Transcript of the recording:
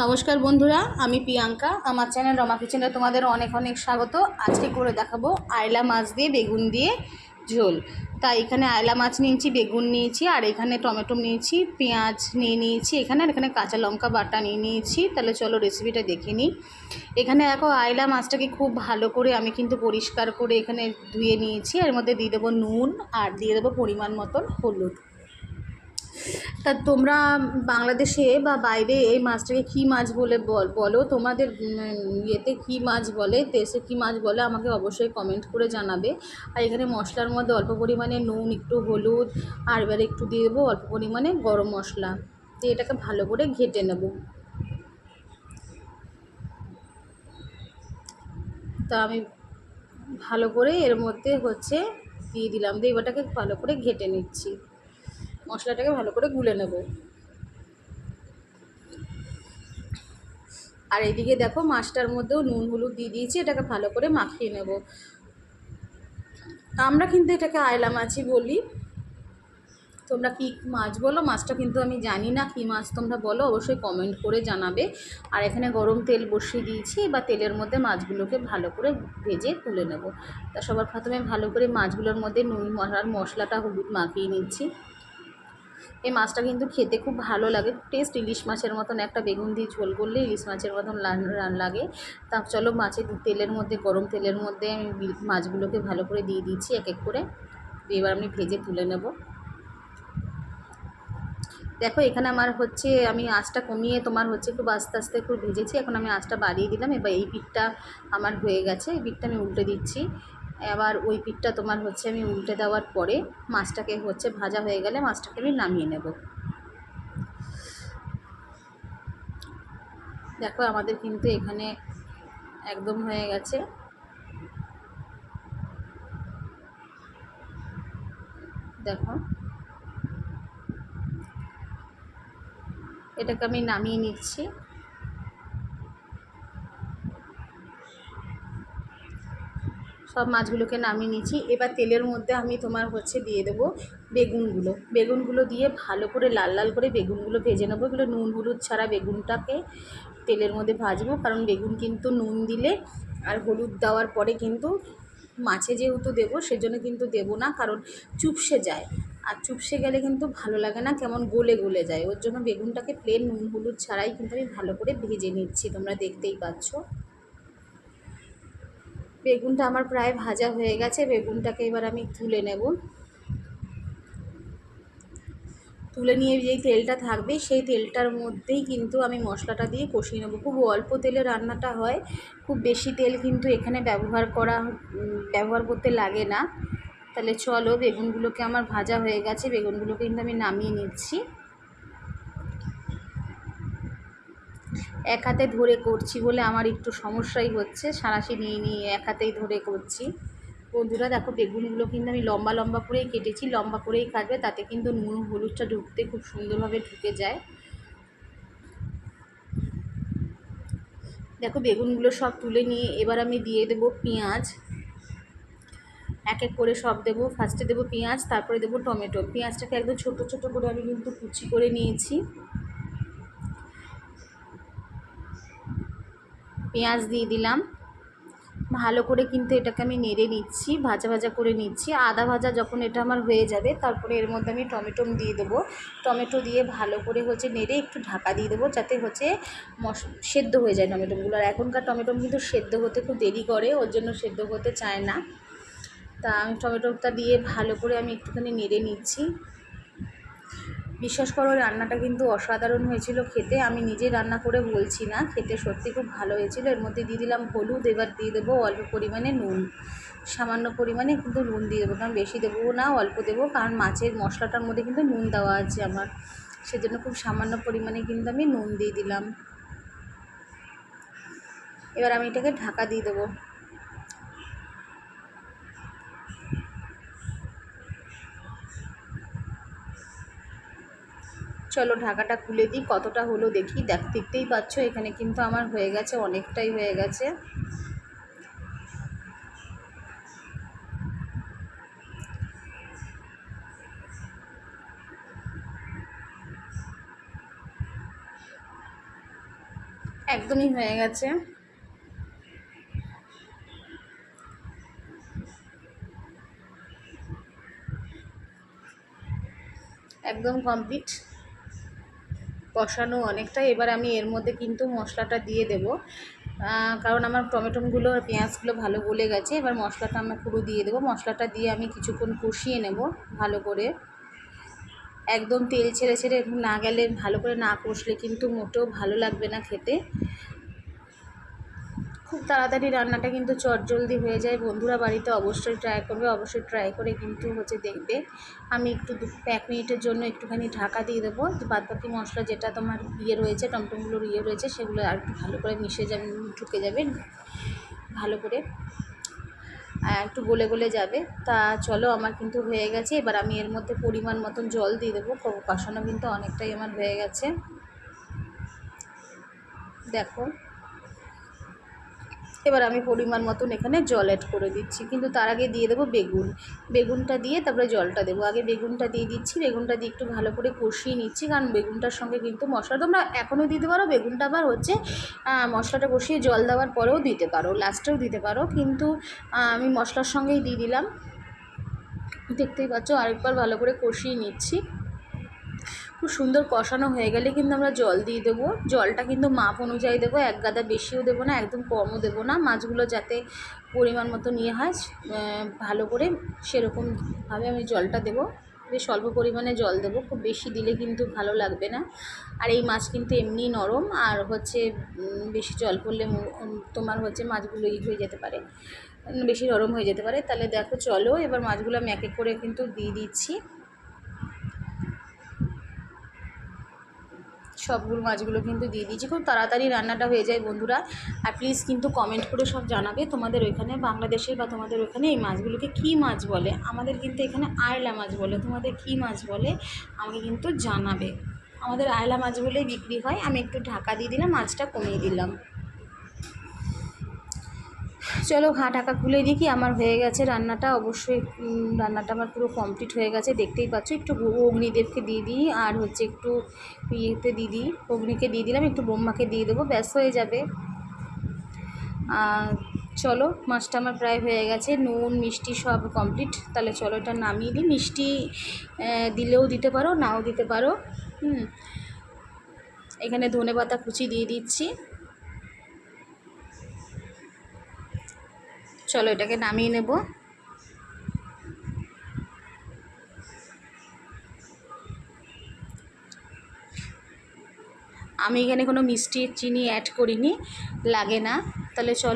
নমস্কার বন্ধুরা, আমি প্রিয়াঙ্কা। আমার চ্যানেল রমা কিচেনে তোমাদের অনেক অনেক স্বাগত। আজকে করে দেখাবো আয়লা মাছ দিয়ে বেগুন দিয়ে ঝোল। তাই এখানে আয়লা মাছ নিয়েছি, বেগুন নিয়েছি, আর এখানে টমেটো নিয়েছি, পেঁয়াজ নিয়ে নিয়েছি, এখানে আর এখানে কাঁচা লঙ্কা বাটা নিয়ে নিয়েছি। তাহলে চলো রেসিপিটা দেখে নিই। এখানে দেখো আয়লা মাছটাকে খুব ভালো করে আমি কিন্তু পরিষ্কার করে এখানে ধুয়ে নিয়েছি। এর মধ্যে দিয়ে দেবো নুন আর দিয়ে দেবো পরিমাণ মতন হলুদ। তা তোমরা বাংলাদেশে বা বাইরে এই মাছটাকে কী মাছ বলে বল তোমাদের ইয়েতে কী মাছ বলে, দেশে কী মাছ বলে আমাকে অবশ্যই কমেন্ট করে জানাবে। আর এখানে মশলার মধ্যে অল্প পরিমাণে নুন, একটু হলুদ, আর এবারে একটু দিয়ে দেবো অল্প পরিমাণে গরম মশলা। দিয়ে এটাকে ভালো করে ঘেটে নেব। তা আমি ভালো করে এর মধ্যে হচ্ছে দিয়ে দিলাম। দিয়ে এবারটাকে ভালো করে ঘেটে নিচ্ছি। মশলাটাকে ভালো করে গুলে নেব। আর এদিকে দেখো মাছটার মধ্যেও নুন, হলুদ দিয়ে দিয়েছি, এটাকে ভালো করে মাখিয়ে নেব। আমরা কিন্তু এটাকে আয়লা মাছই বলি। তোমরা কী মাছ বলো? মাছটা কিন্তু আমি জানি না, কী মাছ তোমরা বলো, অবশ্যই কমেন্ট করে জানাবে। আর এখানে গরম তেল বসিয়ে দিয়েছি বা তেলের মধ্যে মাছগুলোকে ভালো করে ভেজে তুলে নেব। তা সবার প্রথমে ভালো করে মাছগুলোর মধ্যে নুন আর মশলাটা হলুদ মাখিয়ে নিচ্ছি। এই মাছটা কিন্তু খেতে খুব ভালো লাগে। টেস্ট ইলিশ মাছের মতন একটা বেগুন দিয়ে ঝোল করলে ইলিশ মাছের মতন লা- লাগে। তা চলো মাছের তেলের মধ্যে, গরম তেলের মধ্যে আমি মাছগুলোকে ভালো করে দিয়ে দিচ্ছি এক এক করে। এবার আমি ভেজে তুলে নেব। দেখো এখানে আমার হচ্ছে, আমি আঁচটা কমিয়ে তোমার হচ্ছে খুব আস্তে আস্তে একটু ভেজেছি। এখন আমি আঁচটা বাড়িয়ে দিলাম। এবার এই পিঠটা আমার হয়ে গেছে। এই পিঠটা আমি উল্টে দিচ্ছি। এবার ওই পিঠটা তোমার হচ্ছে আমি উল্টে দেওয়ার পরে মাছটাকে হচ্ছে ভাজা হয়ে গেলে মাছটাকে আমি নামিয়ে নেব। দেখো আমাদের কিন্তু এখানে একদম হয়ে গেছে। দেখো। এটাকে আমি নামিয়ে নিচ্ছি। সব মাছগুলোকে নামিয়ে নিচ্ছি এবার তেলের মধ্যে আমি তোমার হচ্ছে দিয়ে দেবো বেগুনগুলো। বেগুনগুলো দিয়ে ভালো করে লাল লাল করে বেগুনগুলো ভেজে নেব। এগুলো নুন হলুদ ছাড়া বেগুনটাকে তেলের মধ্যে ভাজবো, কারণ বেগুন কিন্তু নুন দিলে আর হলুদ দেওয়ার পরে কিন্তু মাছে যেহেতু দেবো, সেজন্য কিন্তু দেবো না, কারণ চুপসে যায়। আর চুপসে গেলে কিন্তু ভালো লাগে না, কেমন গলে গলে যায়। ওর জন্য বেগুনটাকে প্লেন নুন হলুদ ছাড়াই কিন্তু আমি ভালো করে ভেজে নিচ্ছি, তোমরা দেখতেই পাচ্ছ। বেগুনটা আমার প্রায় ভাজা হয়ে গেছে, বেগুনটাকে এবার আমি তুলে নেব। তুলে নিয়ে যেই তেলটা থাকবে, সেই তেলটার মধ্যেই কিন্তু আমি মশলাটা দিয়ে কষিয়ে নেব। খুব অল্প তেলে রান্নাটা হয়, খুব বেশি তেল কিন্তু এখানে ব্যবহার করা ব্যবহার করতে লাগে না। তাহলে চলো, বেগুনগুলোকে আমার ভাজা হয়ে গেছে, বেগুনগুলোকে কিন্তু আমি নামিয়ে নিচ্ছি। এক হাতে ধরে করছি বলে আমার একটু সমস্যাই হচ্ছে। সাঁড়াশি নিয়ে নিয়ে এক হাতেই ধরে করছি। বন্ধুরা, দেখো বেগুনগুলো কিন্তু আমি লম্বা লম্বা করেই কেটেছি। লম্বা করেই কাটবে, তাতে কিন্তু নুন হলুদটা ঢুকতে খুব সুন্দরভাবে ঢুকে যায়। দেখো বেগুনগুলো সব তুলে নিয়ে এবার আমি দিয়ে দেবো পেঁয়াজ। এক এক করে সব দেবো। ফার্স্টে দেবো পেঁয়াজ, তারপরে দেবো টমেটো। পেঁয়াজটাকে একদম ছোটো ছোটো করে আমি কিন্তু কুচি করে নিয়েছি। পেঁয়াজ দিয়ে দিলাম। ভালো করে কিন্তু এটাকে আমি নেড়ে নিচ্ছি, ভাজা ভাজা করে নিচ্ছি। আদা ভাজা যখন এটা আমার হয়ে যাবে, তারপরে এর মধ্যে আমি টমেটো দিয়ে দেবো। টমেটো দিয়ে ভালো করে হচ্ছে নেড়ে একটু ঢাকা দিয়ে দেবো, যাতে হচ্ছে মশ, সেদ্ধ হয়ে যায় টমেটোগুলো। আর এখনকার টমেটো কিন্তু সেদ্ধ হতে খুব দেরি করে, ওর জন্য সেদ্ধ হতে চায় না। তা আমি টমেটোটা দিয়ে ভালো করে আমি একটুখানি নেড়ে নিচ্ছি। বিশ্বাস করো, রান্নাটা কিন্তু অসাধারণ হয়েছিল খেতে। আমি নিজে রান্না করে বলছি না, খেতে সত্যি খুব ভালো হয়েছিল। এর মধ্যে দিয়ে দিলাম হলুদ, এবার দিয়ে দেবো অল্প পরিমাণে নুন। সামান্য পরিমাণে কিন্তু নুন দিয়ে দেবো, কারণ বেশি দেবো না, অল্প দেবো, কারণ মাছের মশলাটার মধ্যে কিন্তু নুন দেওয়া আছে আমার। সেজন্য খুব সামান্য পরিমাণে কিন্তু আমি নুন দিয়ে দিলাম। এবার আমি এটাকে ঢাকা দিয়ে দেবো। চলো ঢাকাটা খুলে দিই, কতটা হলো দেখি। দেখ, দেখতেই পাচ্ছ, এখানে কিন্তু আমার হয়ে গেছে, অনেকটাই হয়ে গেছে। একদমই হয়ে গেছে। একদম কমপ্লিট কষানো অনেকটা, এবার আমি এর মধ্যে কিন্তু মশলাটা দিয়ে দেব। কারণ আমার টমেটোগুলো আর পেঁয়াজগুলো ভালো গলে গেছে, এবার মশলাটা আমি পুরো দিয়ে দেবো। মশলাটা দিয়ে আমি কিছুক্ষণ কষিয়ে নেব ভালো করে। একদম তেল ছেড়ে ছেড়ে না গেলে ভালো করে না কষলে কিন্তু মোটেও ভালো লাগবে না খেতে। খুব তাড়াতাড়ি রান্নাটা কিন্তু চটজলদি হয়ে যায়। বন্ধুরা বাড়িতে অবশ্যই ট্রাই করবে, অবশ্যই ট্রাই করে কিন্তু হচ্ছে দেখবে। আমি একটু এক মিনিটের জন্য একটুখানি ঢাকা দিয়ে দেবো। বাদ বাকি মশলা যেটা তোমার ইয়ে রয়েছে, টমটমগুলোর ইয়ে রয়েছে, সেগুলো আর একটু ভালো করে মিশে যাবে, ঢুকে যাবে, ভালো করে। একটু গলে গলে যাবে। তা চলো আমার কিন্তু হয়ে গেছে। এবার আমি এর মধ্যে পরিমাণ মতন জল দিয়ে দেবো। কষানো কিন্তু অনেকটাই আমার হয়ে গেছে। দেখো। এবার আমি পরিমাণ মতন এখানে জল অ্যাড করে দিচ্ছি। কিন্তু তার আগে দিয়ে দেবো বেগুন। বেগুনটা দিয়ে তারপরে জলটা দেবো। আগে বেগুনটা দিয়ে দিচ্ছি, বেগুনটা দিয়ে একটু ভালো করে কষিয়ে নিচ্ছি। কারণ বেগুনটার সঙ্গে কিন্তু মশলা, তোমরা এখনও দিতে পারো, বেগুনটা আবার হচ্ছে মশলাটা কষিয়ে জল দেওয়ার পরেও দিতে পারো লাস্টেও দিতে পারো। কিন্তু আমি মশলার সঙ্গেই দিয়ে দিলাম। দেখতেই পাচ্ছ, আরেকবার ভালো করে কষিয়ে নিচ্ছি। খুব সুন্দর কষানো হয়ে গেলে কিন্তু আমরা জল দিয়ে দেবো। জলটা কিন্তু মাপ অনুযায়ী দেবো, এক গাদা বেশিও দেবো না, একদম কমও দেবো না। মাছগুলো যাতে পরিমাণ মতো নিয়ে হয় ভালো করে সেরকমভাবে আমি জলটা দেবো। বেশ অল্প পরিমাণে জল দেবো, খুব বেশি দিলে কিন্তু ভালো লাগবে না। আর এই মাছ কিন্তু এমনি নরম, আর হচ্ছে বেশি জল পড়লে তোমার হচ্ছে মাছগুলো ই হয়ে যেতে পারে। বেশি নরম হয়ে যেতে পারে। তাহলে দেখো, চলো এবার মাছগুলো আমি এক এক করে কিন্তু দিয়ে দিচ্ছি। সবগুলো মাছগুলো কিন্তু দিয়ে দিয়েছি। খুব তাড়াতাড়ি রান্নাটা হয়ে যায় বন্ধুরা। আর প্লিজ কিন্তু কমেন্ট করে সব জানাবে তোমাদের ওইখানে বাংলাদেশের বা তোমাদের ওইখানে এই মাছগুলোকে কী মাছ বলে। আমাদের কিন্তু এখানে আয়লা মাছ বলে। তোমাদের কী মাছ বলে আমাকে কিন্তু জানাবে। আমাদের আয়লা মাছ বলেই বিক্রি হয়। আমি একটু ঢাকা দিয়ে দিলাম, মাছটা কমিয়ে দিলাম। চলো ঢাকা খুলে দেখি, আমার হয়ে গেছে রান্নাটা। অবশ্যই রান্নাটা আমার পুরো কমপ্লিট হয়ে গেছে। দেখতেই পাচ্ছ, একটু অগ্নিদেবকে দিয়ে দিই, আর হচ্ছে একটু ইয়েতে দিয়ে দিই, অগ্নিকে দিয়ে দিলাম, একটু ব্রহ্মাকে দিয়ে দেবো, ব্যাস হয়ে যাবে। চলো, মাছটা আমার প্রায় হয়ে গেছে, নুন, মিষ্টি সব কমপ্লিট তাহলে চলো এটা নামিয়ে দিই, মিষ্টি দিলেও দিতে পারো, নাও দিতে পারো, হুম। এখানে ধনে পাতা কুচি দিয়ে দিচ্ছি। চলো এটাকে নামিয়ে নেব। আমি এখানে কোনো মিষ্টি, চিনি অ্যাড করিনি, লাগে না। তাহলে চলো